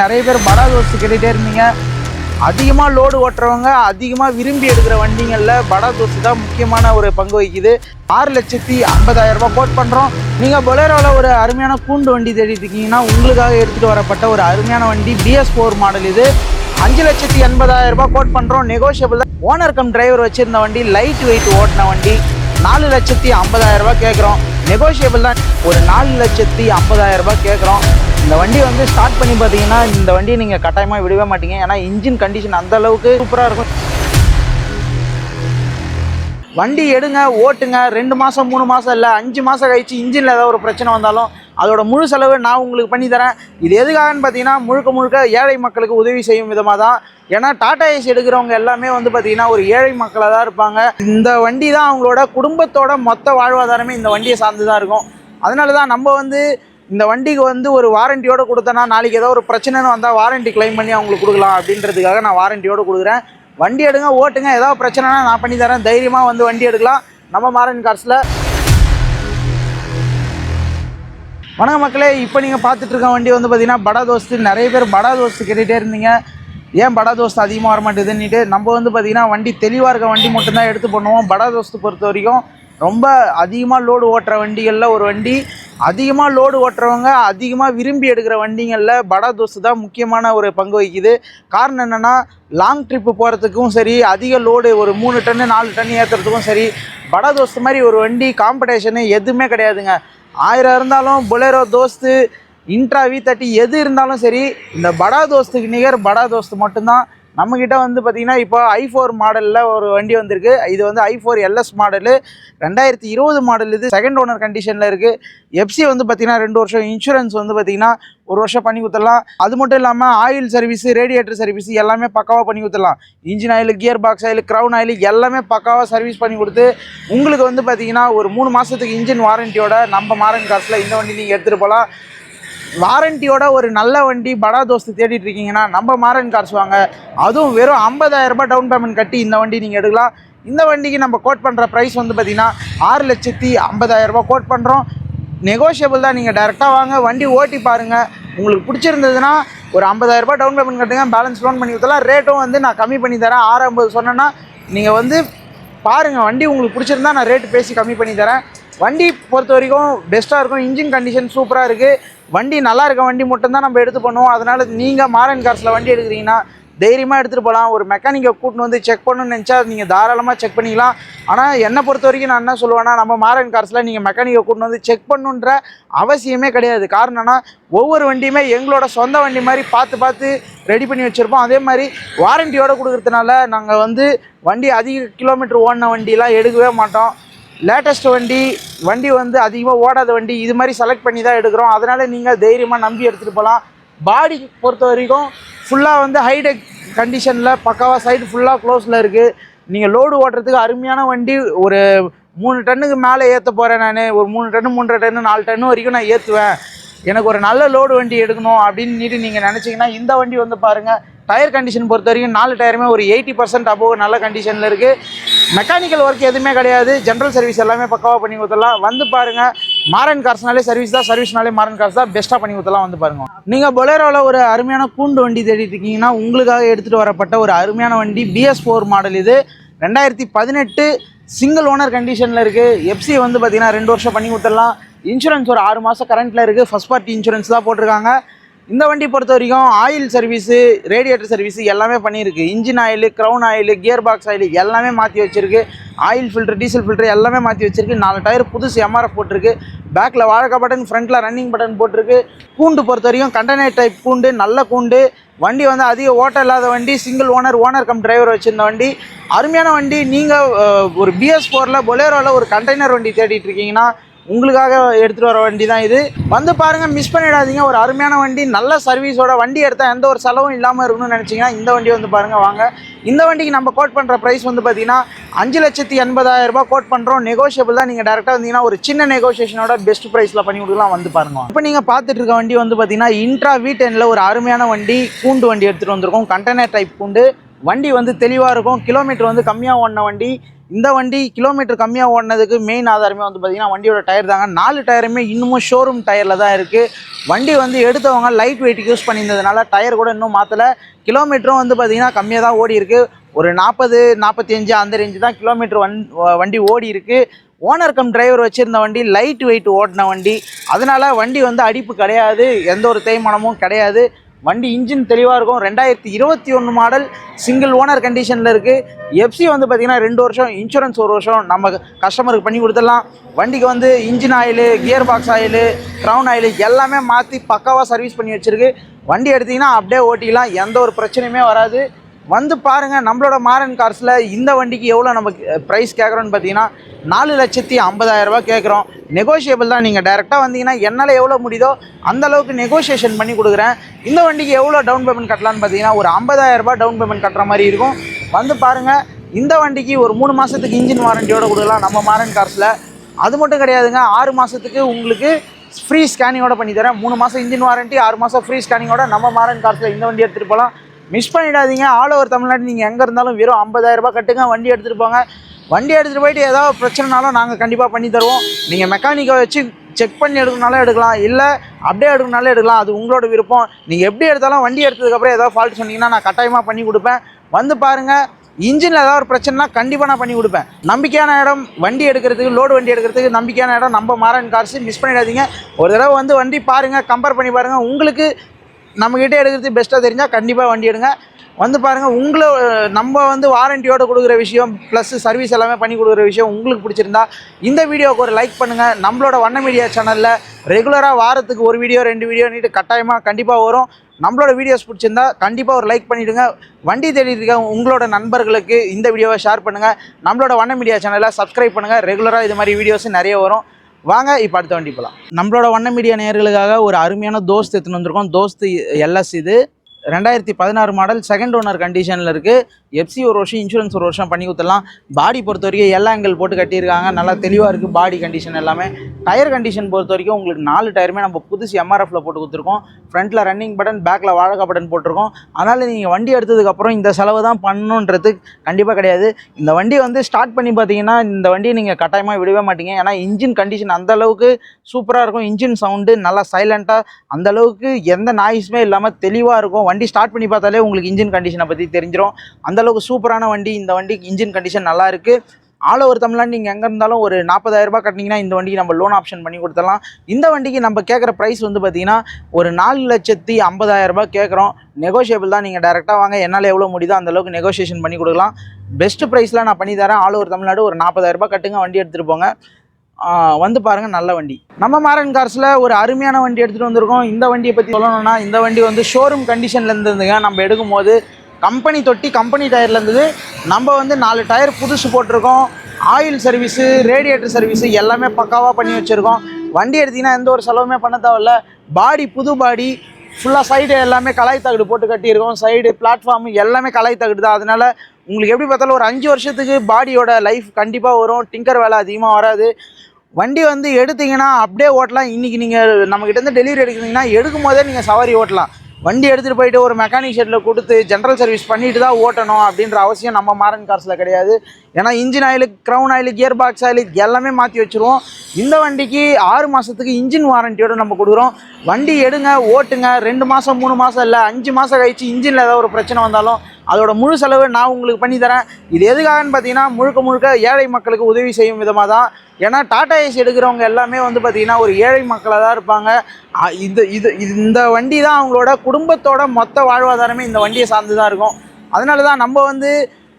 நிறைய பேர் படா தோசை கேட்டுகிட்டே இருந்தீங்க. அதிகமாக லோடு ஓட்டுறவங்க அதிகமாக விரும்பி எடுக்கிற வண்டிங்களில் படா தோசை தான் முக்கியமான ஒரு பங்கு வகிக்குது. ஆறு லட்சத்தி ஐம்பதாயிரரூபா கோட் பண்ணுறோம் நீங்கள் பொலேரோவில் ஒரு அருமையான கூண்டு வண்டி தேடிட்டு இருக்கீங்கன்னா உங்களுக்காக எடுத்துகிட்டு வரப்பட்ட ஒரு அருமையான வண்டி பிஎஸ் ஃபோர் மாடல் இது. அஞ்சு லட்சத்தி எண்பதாயிரரூபா கோட் பண்ணுறோம் நெகோஷியபிள் ஓனர் கம் டிரைவர் வச்சுருந்த வண்டி லைட் வெயிட் ஓட்டின வண்டி. நாலு லட்சத்தி ஐம்பதாயிரரூபா கேட்குறோம் நெகோஷியபிள் தான். ஒரு நாலு லட்சத்தி ஐம்பதாயிரம் ரூபாய் கேட்குறோம் இந்த வண்டி வந்து ஸ்டார்ட் பண்ணி பார்த்தீங்கன்னா இந்த வண்டியை நீங்கள் கட்டாயமாக விடவே மாட்டீங்க. ஏன்னா இன்ஜின் கண்டிஷன் அந்த அளவுக்கு சூப்பராக இருக்கும். வண்டி எடுங்க ஓட்டுங்க. ரெண்டு மாதம் மூணு மாதம் இல்லை அஞ்சு மாதம் கழிச்சு இன்ஜினில் ஏதாவது ஒரு பிரச்சனை வந்தாலும் அதோட முழு செலவு நான் உங்களுக்கு பண்ணி தரேன். இது எதுக்காகன்னு பார்த்தீங்கன்னா முழுக்க முழுக்க ஏழை மக்களுக்கு உதவி செய்யும் விதமாக தான். ஏன்னா டாடா ஏசி எடுக்கிறவங்க எல்லாமே வந்து பார்த்தீங்கன்னா ஒரு ஏழை மக்களாக தான் இருப்பாங்க. இந்த வண்டி தான் அவங்களோட குடும்பத்தோட மொத்த வாழ்வாதாரமே இந்த வண்டியை சார்ந்து தான் இருக்கும். அதனால தான் நம்ம வந்து இந்த வண்டிக்கு வந்து ஒரு வாரண்டியோடு கொடுத்தனா நாளைக்கு ஏதோ ஒரு பிரச்சனைன்னு வந்தால் வாரண்டி க்ளைம் பண்ணி அவங்களுக்கு கொடுக்கலாம் அப்படின்றதுக்காக நான் வாரண்டியோடு கொடுக்குறேன். வண்டி எடுங்க ஓட்டுங்க. ஏதாவது பிரச்சனைனா நான் பண்ணி தரேன். தைரியமாக வந்து வண்டி எடுக்கலாம். நம்ம மாரன் கார்ஸில். வணக்க மக்களே. இப்போ நீங்கள் பார்த்துட்டு இருக்க வண்டி வந்து பார்த்தீங்கன்னா படா தோஸ்து. நிறைய பேர் படா தோஸ்து கேட்டுகிட்டே இருந்தீங்க. ஏன் படா தோஸ்து அதிகமாக வரமாட்டேதுன்னுட்டு நம்ம வந்து பார்த்திங்கன்னா வண்டி தெளிவாக இருக்க வண்டி மட்டும்தான் எடுத்து பண்ணுவோம். படா தோஸ்து பொறுத்த வரைக்கும் ரொம்ப அதிகமாக லோடு ஓட்டுற வண்டிகளில் ஒரு வண்டி. அதிகமாக லோடு ஓட்டுறவங்க அதிகமாக விரும்பி எடுக்கிற வண்டிங்களில் படா தோஸ்து தான் முக்கியமான ஒரு பங்கு வகிக்குது. காரணம் என்னென்னா லாங் ட்ரிப்பு போகிறதுக்கும் சரி அதிக லோடு ஒரு மூணு டன்னு நாலு டன்னு ஏற்றுறதுக்கும் சரி படா தோஸ்து மாதிரி ஒரு வண்டி காம்படிஷனு எதுவுமே கிடையாதுங்க. ஆயிரம் இருந்தாலும் Bolero Dost Intra V thirty எது இருந்தாலும் சரி இந்த படா தோஸ்துக்கு நிகர் படா தோஸ்து மட்டும்தான். நம்மக்கிட்ட வந்து பார்த்திங்கன்னா இப்போ ஐ ஃபோர் மாடலில் ஒரு வண்டி வந்திருக்கு. இது வந்து ஐ ஃபோர் எல்எஸ் மாடலு ரெண்டாயிரத்தி இருபது மாடல் இது செகண்ட் ஓனர் கண்டிஷனில் இருக்குது எஃப்சி வந்து பார்த்திங்கன்னா ரெண்டு வருஷம் இன்சூரன்ஸ் வந்து பார்த்திங்கன்னா ஒரு வருஷம் பண்ணி கொடுத்துடலாம் அது மட்டும் இல்லாமல் ஆயில் சர்வீஸு ரேடியேட்டர் சர்வீஸ் எல்லாமே பக்காவாக பண்ணி கொடுத்துடலாம் engine oil gear box oil crown oil எல்லாமே பக்காவாக சர்வீஸ் பண்ணி கொடுத்து உங்களுக்கு வந்து பார்த்திங்கன்னா ஒரு மூணு மாதத்துக்கு இன்ஜின் வாரண்டியோட நம்ம மாரன் காசில் இந்த வண்டி நீங்கள் எடுத்துகிட்டு போகலாம் வாரண்டியோட ஒரு நல்ல வண்டி படா தோஸ்து தேடிட்டு இருக்கீங்கன்னா நம்ம மாறன் கார்ஸ் வாங்க. அதுவும் வெறும் 50000 ரூபாய் டவுன் பேமெண்ட் கட்டி இந்த வண்டி நீங்கள் எடுக்கலாம். இந்த வண்டிக்கு நம்ம கோட் பண்ணுற ப்ரைஸ் வந்து பார்த்தீங்கன்னா ஆறு லட்சத்தி ஐம்பதாயிரம் கோட் பண்ணுறோம் நெகோஷியபிள் தான். நீங்கள் டேரெக்டாக வாங்க. வண்டி ஓட்டி பாருங்கள் உங்களுக்கு பிடிச்சிருந்ததுன்னா ஒரு 50000 ரூபாய் டவுன் பேமெண்ட் கட்டுங்க. பேலன்ஸ் லோன் பண்ணி கொடுத்தலாம் ரேட்டும் வந்து நான் கம்மி பண்ணி தரேன். ஆறு ஐம்பது சொன்னேன்னா நீங்கள் வந்து பாருங்கள் வண்டி உங்களுக்கு பிடிச்சிருந்தா நான் ரேட்டு பேசி கம்மி பண்ணி தரேன். வண்டி பொறுத்த வரைக்கும் பெஸ்ட்டாக இருக்கும். இன்ஜின் கண்டிஷன் சூப்பராக இருக்குது வண்டி நல்லா இருக்க வண்டி மட்டும்தான் நம்ம எடுத்து பண்ணுவோம். அதனால் நீங்கள் மாரன் கார்ஸில் வண்டி எடுக்கிறீங்கன்னா தைரியமாக எடுத்துகிட்டு போகலாம் ஒரு மெக்கானிக்கை கூட்டின்னு வந்து செக் பண்ணணும்னு நினச்சா நீங்கள் தாராளமாக செக் பண்ணிக்கலாம். ஆனால் என்னை பொறுத்த வரைக்கும் நான் என்ன சொல்லுவேன்னா நம்ம மாரன் கார்ஸில் நீங்கள் மெக்கானிக்கை கூட்டின்னு வந்து செக் பண்ணுன்ற அவசியமே கிடையாது. காரணம்னா ஒவ்வொரு வண்டியுமே எங்களோட சொந்த வண்டி மாதிரி பார்த்து பார்த்து ரெடி பண்ணி வச்சுருப்போம். அதே மாதிரி வாரண்டியோடு கொடுக்குறதுனால நாங்கள் வந்து வண்டி அதிக கிலோமீட்டர் ஓடின வண்டிலாம் எடுக்கவே மாட்டோம். லேட்டஸ்ட் வண்டி வண்டி வந்து அதிகமாக ஓடாத வண்டி இது மாதிரி செலக்ட் பண்ணி தான் எடுக்கிறோம். அதனால் நீங்கள் தைரியமாக நம்பி எடுத்துகிட்டு போகலாம் பாடி பொறுத்த வரைக்கும் ஃபுல்லாக வந்து ஹைடெக் கண்டிஷனில் பக்காவாக சைடு ஃபுல்லாக க்ளோஸில் இருக்குது நீங்கள் லோடு ஓட்டுறதுக்கு அருமையான வண்டி ஒரு மூணு டன்னுக்கு மேலே ஏற்ற போகிறேன் நான். ஒரு மூணு டன்னு மூன்றரை டன்னு நாலு டன்னு வரைக்கும் நான் ஏற்றுவேன் எனக்கு ஒரு நல்ல லோடு வண்டி எடுக்கணும் அப்படின்னு நீங்கள் நினச்சிங்கன்னா இந்த வண்டி வந்து பாருங்கள் டயர் கண்டிஷன் பொறுத்த வரைக்கும் நாலு டயருமே ஒரு எயிட்டி பர்சன்ட் அபோவ் நல்ல கண்டிஷனில் இருக்குது மெக்கானிக்கல் ஒர்க் எதுவுமே கிடையாது. ஜென்ரல் சர்வீஸ் எல்லாமே பக்காவாக பண்ணி கொடுத்துடலாம். வந்து பாருங்கள் மாரன் கார்ஸ்னாலே சர்வீஸ் தான் சர்வீஸ்னாலே மாரன் கார்ஸ் தான் பெஸ்ட்டாக பண்ணி கொடுத்துலாம் வந்து பாருங்க. நீங்கள் பொலேரோவில் ஒரு அருமையான கூண்டு வண்டி தேடிட்டு இருக்கீங்கன்னா உங்களுக்காக எடுத்துகிட்டு வரப்பட்ட ஒரு அருமையான வண்டி பிஎஸ் ஃபோர் மாடல் இது. ரெண்டாயிரத்தி பதினெட்டு சிங்கிள் ஓனர் கண்டிஷனில் இருக்குது எஃப்சி வந்து பார்த்தீங்கன்னா ரெண்டு வருஷம் பண்ணி கொடுத்துடலாம். இன்சூரன்ஸ் ஒரு ஆறு மாதம் கரண்ட்டில் இருக்குது ஃபஸ்ட் பார்ட்டி இன்சூரன்ஸ் தான் போட்டிருக்காங்க. இந்த வண்டி பொறுத்த வரைக்கும் ஆயில் சர்வீஸு ரேடியேட்டர் சர்வீஸு எல்லாமே பண்ணியிருக்கு. Engine oil crown oil gear box oil எல்லாமே மாற்றி வச்சிருக்கு. ஆயில் ஃபில்டர் டீசல் ஃபில்டர் எல்லாமே மாற்றி வச்சிருக்கு. நாலு டயர் புதுசு எம்ஆர்எஃப் போட்டிருக்கு. பேக்கில் வாழக்கா பட்டன் ஃப்ரண்ட்டில் ரன்னிங் பட்டன் போட்டிருக்கு. கூண்டு பொறுத்த வரைக்கும் கண்டனைர் டைப் கூண்டு நல்ல கூண்டு. வண்டி வந்து அதிக ஓட்டம் இல்லாத வண்டி single owner owner cum driver வச்சுருந்த வண்டி. அருமையான வண்டி. நீங்கள் ஒரு பிஎஸ் ஃபோரில் பொலேரோவில் ஒரு கண்டெய்னர் வண்டி தேடிட்டு இருக்கீங்கன்னா உங்களுக்காக எடுத்துகிட்டு வர வண்டி தான் இது. வந்து பாருங்கள் மிஸ் பண்ணிடாதீங்க. ஒரு அருமையான வண்டி நல்ல சர்வீஸோட வண்டி எடுத்தால் எந்த ஒரு செலவும் இல்லாமல் இருக்கணும்னு நினச்சிங்கன்னா இந்த வண்டி வந்து பாருங்கள் வாங்க. இந்த வண்டிக்கு நம்ம கோட் பண்ணுற ப்ரைஸ் வந்து பார்த்தீங்கன்னா அஞ்சு லட்சத்தி எண்பதாயிரரூபா கோட் பண்ணுறோம் நெகோஷியபிள் தான். நீங்கள் டேரெக்டாக வந்தீங்கன்னா ஒரு சின்ன நெகோஷியேஷனோட பெஸ்ட் ப்ரைஸில் பண்ணி கொடுக்கலாம். வந்து பாருங்க இப்போ நீங்கள் பார்த்துட்டு இருக்க வண்டி வந்து பார்த்தீங்கன்னா இன்ட்ரா வீ டெனில் ஒரு அருமையான வண்டி கூண்டு வண்டி எடுத்துகிட்டு வந்திருக்கோம். கண்டெய்னர் டைப் கூண்டு. வண்டி வந்து தெளிவாக இருக்கும். கிலோமீட்டர் வந்து கம்மியாக ஓடின வண்டி. இந்த வண்டி கிலோமீட்டர் கம்மியாக ஓடினதுக்கு மெயின் ஆதாரமே வந்து பார்த்திங்கன்னா வண்டியோட டயர் தாங்க. நாலு டயருமே இன்னமும் ஷோரூம் டயரில் தான் இருக்குது வண்டி வந்து எடுத்தவங்க லைட் வெயிட்டுக்கு யூஸ் பண்ணியிருந்ததுனால டயர் கூட இன்னும் மாற்றலை கிலோமீட்டரும் வந்து பார்த்திங்கன்னா கம்மியாக தான் ஓடி இருக்குது ஒரு நாற்பது நாற்பத்தஞ்சு அந்த ரேஞ்சு தான் கிலோமீட்டர் வன் வண்டி ஓடி இருக்குது ஓனர் கம் டிரைவர் வச்சுருந்த வண்டி லைட் வெயிட் ஓடின வண்டி. அதனால் வண்டி வந்து அடிப்பு கிடையாது. எந்த ஒரு தேய்மானமும் கிடையாது. வண்டி இன்ஜின் தெளிவாக இருக்கும். ரெண்டாயிரத்தி இருபத்தி ஒன்று மாடல் சிங்கிள் ஓனர் கண்டிஷனில் இருக்குது எஃப்சி வந்து பார்த்திங்கன்னா ரெண்டு வருஷம் இன்சூரன்ஸ் ஒரு வருஷம் நம்ம கஸ்டமருக்கு பண்ணி கொடுத்துடலாம். வண்டிக்கு வந்து engine oil gear box oil crown oil எல்லாமே மாற்றி பக்காவாக சர்வீஸ் பண்ணி வச்சுருக்கு. வண்டி எடுத்திங்கன்னா அப்படியே ஓட்டிக்கலாம். எந்த ஒரு பிரச்சனையுமே வராது. வந்து பாருங்கள் நம்மளோட மாரன் கார்ஸில் இந்த வண்டிக்கு எவ்வளோ நம்ம ப்ரைஸ் கேட்குறோன்னு பார்த்தீங்கன்னா நாலு லட்சத்தி ஐம்பதாயிரரூபா கேட்குறோம். நெகோஷியபிள் தான் நீங்கள் டேரெக்டாக வந்தீங்கன்னா என்னால் எவ்வளோ முடியுதோ அந்த அளவுக்கு நெகோஷியேஷன் பண்ணி கொடுக்குறேன். இந்த வண்டிக்கு எவ்வளோ டவுன் பேமெண்ட் கட்டலான்னு பார்த்தீங்கன்னா ஒரு ஐம்பதாயிரரூபா டவுன் பேமெண்ட் கட்டுற மாதிரி இருக்கும். வந்து பாருங்கள் இந்த வண்டிக்கு ஒரு மூணு மாதத்துக்கு இன்ஜின் வாரண்டியோடு கொடுக்கலாம் நம்ம மாரன் கார்ஸில் அது மட்டும் கிடையாதுங்க ஆறு மாதத்துக்கு உங்களுக்கு ஃப்ரீ ஸ்கேனிங்கோட பண்ணி தரேன். மூணு மாதம் இன்ஜின் வாரண்ட்டி ஆறு மாதம் ஃப்ரீ ஸ்கேனிங்கோட நம்ம மாரன் கார்ஸில் இந்த வண்டி எடுத்துகிட்டு போகலாம். மிஸ் பண்ணிடாதீங்க. ஆல் ஓவர் தமிழ்நாடு நீங்கள் எங்கே இருந்தாலும் வெறும் ஐம்பதாயிரரூபா கட்டுங்க வண்டி எடுத்துகிட்டு போங்க. வண்டி எடுத்துகிட்டு போயிட்டு ஏதாவது பிரச்சனைனாலும் நாங்கள் கண்டிப்பாக பண்ணி தருவோம். நீங்கள் மெக்கானிக்கை வச்சு செக் பண்ணி எடுக்கணுனாலும் எடுக்கலாம். இல்லை அப்படியே எடுக்கணுனாலும் எடுக்கலாம். அது உங்களோட விருப்பம். நீங்கள் எப்படி எடுத்தாலும் வண்டி எடுத்ததுக்கப்புறம் ஏதாவது ஃபால்ட் சொன்னீங்கன்னா நான் கட்டாயமாக பண்ணி கொடுப்பேன். வந்து பாருங்கள் இன்ஜினில் ஏதாவது ஒரு பிரச்சனைனா கண்டிப்பாக நான் பண்ணி கொடுப்பேன். நம்பிக்கையான இடம் வண்டி எடுக்கிறதுக்கு லோடு வண்டி எடுக்கிறதுக்கு நம்பிக்கையான இடம். நம்ம மாறன் கார்ஸ் மிஸ் பண்ணிடாதீங்க. ஒரு தடவை வந்து வண்டி பாருங்கள் கம்பேர் பண்ணி பாருங்கள் உங்களுக்கு நம்மக்கிட்ட எடுக்கிறது பெஸ்ட்டாக தெரிஞ்சால் கண்டிப்பாக வண்டி எடுங்க. வந்து பாருங்கள் உங்களை நம்ம வந்து வாரண்டியோடு கொடுக்குற விஷயம் ப்ளஸ் சர்வீஸ் எல்லாமே பண்ணி கொடுக்குற விஷயம் உங்களுக்கு பிடிச்சிருந்தா இந்த வீடியோவுக்கு ஒரு லைக் பண்ணுங்கள் நம்மளோட வண்ண மீடியா சேனலில் ரெகுலராக வாரத்துக்கு ஒரு வீடியோ ரெண்டு வீடியோ நீட்டு கட்டாயமாக கண்டிப்பாக வரும். நம்மளோட வீடியோஸ் பிடிச்சிருந்தா கண்டிப்பாக ஒரு லைக் பண்ணிவிடுங்க வண்டி தேடிட்டு உங்களோட நண்பர்களுக்கு இந்த வீடியோவை ஷேர் பண்ணுங்கள் நம்மளோட வண்ண மீடியா சேனலை சப்ஸ்கிரைப் பண்ணுங்கள் ரெகுலராக இது மாதிரி வீடியோஸ் நிறைய வரும். வாங்க இப்போ அடுத்த வண்டி போகலாம் நம்மளோட வண்ண மீடியா நேயர்களுக்காக ஒரு அருமையான தோஸ்து எடுத்துன்னு வந்திருக்கோம். தோஸ்து எல்எஸ் இது. ரெண்டாயிரத்தி பதினாறு மாடல் செகண்ட் ஓனர் கண்டிஷனில் இருக்குது எஃப்சி ஒரு வருஷம் இன்சூரன்ஸ் ஒரு வருஷம் பண்ணி கொடுத்துடலாம். பாடி பொறுத்த வரைக்கும் எல்லா ஆங்கிள் போட்டு கட்டியிருக்காங்க. நல்லா தெளிவாக இருக்குது பாடி கண்டிஷன் எல்லாமே. டயர் கண்டிஷன் பொறுத்த வரைக்கும் உங்களுக்கு நாலு டயருமே நம்ம புதுசு எம்ஆர்எஃப்ல போட்டு கொடுத்துருக்கோம். ஃப்ரண்ட்டில் ரன்னிங் பட்டன் பேக்கில் வாழக்கா பட்டன் போட்டிருக்கோம். அதனால் நீங்கள் வண்டி எடுத்ததுக்கப்புறம் இந்த செலவு தான் பண்ணணுன்றது கண்டிப்பாக கிடையாது. இந்த வண்டி வந்து ஸ்டார்ட் பண்ணி பார்த்தீங்கன்னா இந்த வண்டியை நீங்கள் கட்டாயமாக விடவே மாட்டீங்க. ஏன்னா இன்ஜின் கண்டிஷன் அந்தளவுக்கு சூப்பராக இருக்கும். இன்ஜின் சவுண்டு நல்லா சைலண்ட்டாக அந்தளவுக்கு எந்த நாய்ஸுமே இல்லாமல் தெளிவாக இருக்கும். வண்டி ஸ்டார்ட் பண்ணி பார்த்தாலே உங்களுக்கு இன்ஜின் கண்டிஷனை பற்றி தெரிஞ்சிடும் அந்தளவுக்கு சூப்பரான வண்டி இந்த வண்டிக்கு இன்ஜின் கண்டிஷன் நல்லா இருக்குது ஆல் ஓவர் தமிழ்நாடு நீங்கள் எங்கே இருந்தாலும் ஒரு நாற்பதாயிரரூபா கட்டினீங்கன்னா இந்த வண்டிக்கு நம்ம லோன் ஆப்ஷன் பண்ணி கொடுத்துடலாம். இந்த வண்டிக்கு நம்ம கேட்குற ப்ரைஸ் வந்து பார்த்தீங்கன்னா ஒரு நாலு லட்சத்தி ஐம்பதாயிரரூபா கேட்குறோம் நெகோஷியபிள் தான். நீங்கள் டேரெக்டாக வாங்க. என்னால் எவ்வளோ முடியுதோ அந்த அளவுக்கு நெகோஷியேஷன் பண்ணி கொடுக்கலாம். பெஸ்ட் ப்ரைஸில் நான் பண்ணி தரேன். ஆல் ஓவர் தமிழ்நாடு ஒரு நாற்பதாயிரரூபா கட்டுங்க. வண்டி எடுத்துகிட்டு போங்க. வந்து பாருங்க நல்ல வண்டி. நம்ம மாரன் கார்ஸில் ஒரு அருமையான வண்டி எடுத்துகிட்டு வந்திருக்கோம். இந்த வண்டியை பற்றி சொல்லணும்னா இந்த வண்டி வந்து ஷோரூம் கண்டிஷனில் இருந்ததுங்க. நம்ம எடுக்கும்போது கம்பெனி தொட்டி கம்பெனி டயரில் இருந்தது. நம்ம வந்து நாலு டயர் புதுசு போட்டிருக்கோம். ஆயில் சர்வீஸு ரேடியேட்டர் சர்வீஸு எல்லாமே பக்காவாக பண்ணி வச்சுருக்கோம். வண்டி எடுத்திங்கன்னா எந்த ஒரு செலவுமே பண்ண தேவையில்ல. பாடி புது பாடி ஃபுல்லாக சைடு எல்லாமே கலாய் தகடு போட்டு கட்டியிருக்கோம். சைடு பிளாட்ஃபார்ம் எல்லாமே கலாய் தகடு தான். அதனால உங்களுக்கு எப்படி பார்த்தாலும் ஒரு அஞ்சு வருஷத்துக்கு பாடியோட லைஃப் கண்டிப்பாக வரும். டிங்கர் வேலை அதிகமாக வராது. வண்டி வந்து எடுத்தீங்கன்னா அப்படியே ஓட்டலாம். இன்றைக்கி நீங்கள் நம்மக்கிட்டேருந்து டெலிவரி எடுக்கிறீங்கன்னா எடுக்கும் போதே நீங்கள் சவாரி ஓட்டலாம். வண்டி எடுத்துகிட்டு போயிட்டு ஒரு மெக்கானிக் ஷெட்டில் கொடுத்து ஜென்ரல் சர்வீஸ் பண்ணிட்டு தான் ஓட்டணும் அப்படின்ற அவசியம் நம்ம மாரன் கார்ஸில் கிடையாது. ஏன்னா engine oil crown oil gear box oil எல்லாமே மாற்றி வச்சுருவோம். இந்த வண்டிக்கு ஆறு மாதத்துக்கு இன்ஜின் வாரண்டியோட நம்ம கொடுக்குறோம். வண்டி எடுங்க ஓட்டுங்க. ரெண்டு மாதம் மூணு மாதம் இல்லை அஞ்சு மாதம் கழிச்சு இன்ஜினில் ஏதாவது ஒரு பிரச்சனை வந்தாலும் அதோட முழு செலவு நான் உங்களுக்கு பண்ணி தரேன். இது எதுக்காகன்னு பார்த்தீங்கன்னா முழுக்க முழுக்க ஏழை மக்களுக்கு உதவி செய்யும் விதமாக தான். ஏன்னா டாடா ஏசி எடுக்கிறவங்க எல்லாமே வந்து பார்த்தீங்கன்னா ஒரு ஏழை மக்களாக தான் இருப்பாங்க. இது இது இந்த வண்டி தான் அவங்களோட குடும்பத்தோட மொத்த வாழ்வாதாரமே இந்த வண்டியை சார்ந்து தான் இருக்கும். அதனால தான் நம்ம வந்து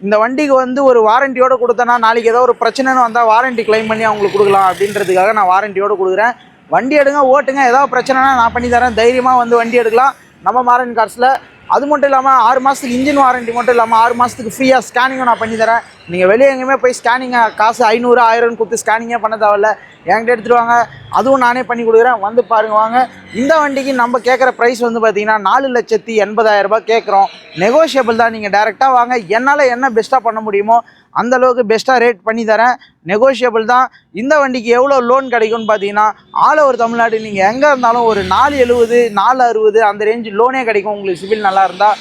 இந்த வண்டிக்கு வந்து ஒரு வாரண்டியோடு கொடுத்தனா நாளைக்கு ஏதோ ஒரு பிரச்சனைன்னு வந்தால் வாரண்டி கிளைம் பண்ணி அவங்களுக்கு கொடுக்கலாம் அப்படின்றதுக்காக நான் வாரண்டியோடு கொடுக்குறேன். வண்டி எடுங்க ஓட்டுங்க ஏதாவது பிரச்சனைனா நான் பண்ணி தரேன். தைரியமாக வந்து வண்டி எடுக்கலாம். நம்ம மாரன் கார்ஸில் அது மட்டும் இல்லாமல் ஆறு மாதத்துக்கு இன்ஜின் வாரண்டி மட்டும் இல்லாமல் ஆறு மாதத்துக்கு ஃப்ரீயாக ஸ்கேனிங்கும் நான் பண்ணி தரேன். நீங்கள் வெளியே எங்கேயுமே போய் ஸ்கேனிங்கை காசு ஐநூறு ஆயிரம்னு கொடுத்து ஸ்கேனிங்கே பண்ண தேவையில்ல. என்கிட்ட எடுத்துகிட்டு வாங்க. அதுவும் நானே பண்ணி கொடுக்குறேன். வந்து பாருங்க வாங்க. இந்த வண்டிக்கு நம்ம கேட்குற ப்ரைஸ் வந்து பார்த்தீங்கன்னா நாலு லட்சத்தி எண்பதாயிரம் ரூபாய் கேட்குறோம். நெகோஷியபிள் தான். நீங்கள் டேரெக்டாக வாங்க. என்னால் என்ன பெஸ்ட்டாக பண்ண முடியுமோ அந்த அளவுக்கு பெஸ்ட்டாக ரேட் பண்ணி தரேன். நெகோஷியபிள் தான். இந்த வண்டிக்கு எவ்வளோ லோன் கிடைக்கும்னு பார்த்தீங்கன்னா ஆல் ஓவர் தமிழ்நாடு நீங்கள் எங்கே இருந்தாலும் ஒரு நாலு எழுபது நாலு அறுபது அந்த ரேஞ்சு லோனே கிடைக்கும். உங்களுக்கு சிவில் நல்லா இருந்தால்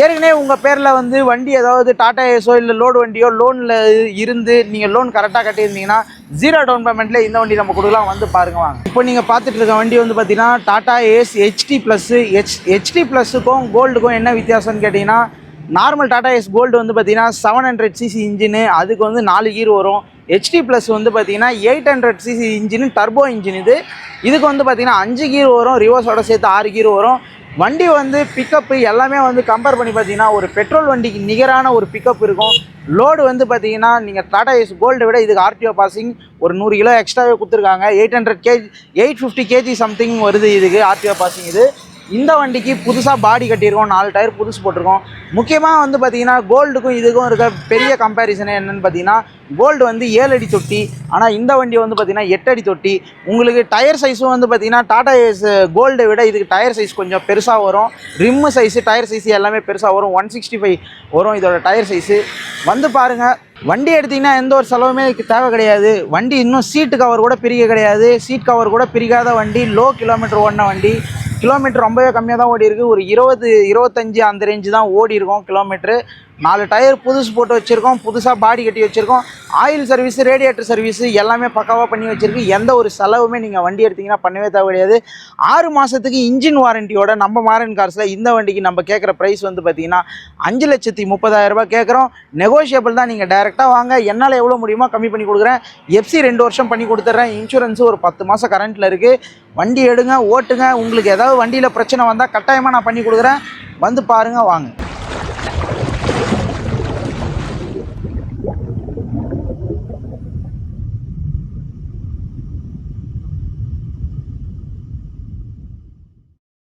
ஏற்கனவே உங்கள் பேரில் வந்து வண்டி ஏதாவது டாடா ஏஸோ இல்லை லோடு வண்டியோ லோனில் இருந்து நீங்கள் லோன் கரெக்டாக கட்டியிருந்தீங்கன்னா ஜீரோ டவுன் பேமெண்ட்டில் இந்த வண்டி நம்ம கொடுக்கலாம். வந்து பாருங்க வாங்க. இப்போ நீங்கள் பார்த்துட்டு இருக்க வண்டி வந்து பார்த்தீங்கன்னா Tata Ace HD plus H HD ப்ளஸுக்கும் கோல்டுக்கும் என்ன வித்தியாசம்னு கேட்டிங்கன்னா நார்மல் டாடா எஸ் கோல்டு வந்து பார்த்தீங்கன்னா செவன் ஹண்ட்ரட் சிசி இன்ஜினு அதுக்கு வந்து நாலு கீர் வரும். ஹெச்டி ப்ளஸ் வந்து பார்த்தீங்கன்னா eight hundred CC engine turbo engine இது. இதுக்கு வந்து பார்த்தீங்கன்னா அஞ்சு கீர் வரும் ரிவர்ஸோட சேர்த்து ஆறு கீர் வரும். வண்டி வந்து பிக்கப்பு எல்லாமே வந்து கம்பேர் பண்ணி பார்த்தீங்கன்னா ஒரு பெட்ரோல் வண்டிக்கு நிகரான ஒரு பிக்கப் இருக்கும். லோடு வந்து பார்த்தீங்கன்னா நீங்கள் டாடா ஏஸ் கோல்டை விட இதுக்கு ஆர்டிஓ பாசிங் ஒரு நூறு கிலோ எக்ஸ்ட்ராவே கொடுத்துருக்காங்க. Eight hundred KG eight fifty KG something வருது இதுக்கு ஆர்டிஓ பாசிங் இது. இந்த வண்டிக்கு புதுசாக பாடி கட்டியிருக்கோம் நாலு டயர் புதுசு போட்டிருக்கோம். முக்கியமாக வந்து பார்த்தீங்கன்னா கோல்டுக்கும் இதுக்கும் இருக்க பெரிய கம்பேரிசனே என்னென்னு பார்த்தீங்கன்னா கோல்டு வந்து ஏழு அடி தொட்டி ஆனால் இந்த வண்டி வந்து பார்த்தீங்கன்னா எட்டு அடி தொட்டி. உங்களுக்கு டயர் சைஸும் வந்து பார்த்தீங்கன்னா டாடா ஏஸ் கோல்டை விட இதுக்கு டயர் சைஸ் கொஞ்சம் பெருசாக வரும். ரிம்மு சைஸு டயர் சைஸு எல்லாமே பெருசாக வரும். ஒன் சிக்ஸ்டி ஃபைவ் வரும் இதோட டயர் சைஸு வந்து பாருங்கள் வண்டி எடுத்திங்கன்னா எந்த ஒரு செலவுமே தேவை கிடையாது. வண்டி இன்னும் சீட்டு கவர் கூட பிரிக்க கிடையாது. சீட் கவர் கூட பிரிக்காத வண்டி லோ கிலோமீட்டர் ஓடின வண்டி. கிலோமீட்டர் ரொம்பவே கம்மியாக தான் ஓடி இருக்கு ஒரு இருபது இருபத்தஞ்சி அந்த ரேஞ்சு தான் ஓடி இருக்கும் கிலோமீட்ரு நாலு டயர் புதுசு போட்டு வச்சுருக்கோம் புதுசாக பாடி கட்டி வச்சுருக்கோம். ஆயில் சர்வீஸ் ரேடியேட்டர் சர்வீஸ் எல்லாமே பக்காவாக பண்ணி வச்சுருக்கு. எந்த ஒரு செலவுமே நீங்கள் வண்டி எடுத்தீங்கன்னா பண்ணவே தேவை கிடையாது. ஆறு மாதத்துக்கு இன்ஜின் வாரண்டியோட நம்ம மாரன் கார்ஸில் இந்த வண்டிக்கு நம்ம கேட்குற ப்ரைஸ் வந்து பார்த்தீங்கன்னா அஞ்சு லட்சத்தி முப்பதாயிரரூபா கேட்குறோம் நெகோஷியபிள் தான் நீங்கள் டேரெக்டாக வாங்க. என்னால் எவ்வளோ முடியுமோ கம்மி பண்ணி கொடுக்குறேன். எஃப்சி ரெண்டு வருஷம் பண்ணி கொடுத்துட்றேன். இன்சூரன்ஸு ஒரு பத்து மாதம் கரண்ட்டில் இருக்குது வண்டி எடுங்க ஓட்டுங்க. உங்களுக்கு ஏதாவது வண்டியில் பிரச்சனை வந்தால் கட்டாயமாக நான் பண்ணி கொடுக்குறேன். வந்து பாருங்கள் வாங்க.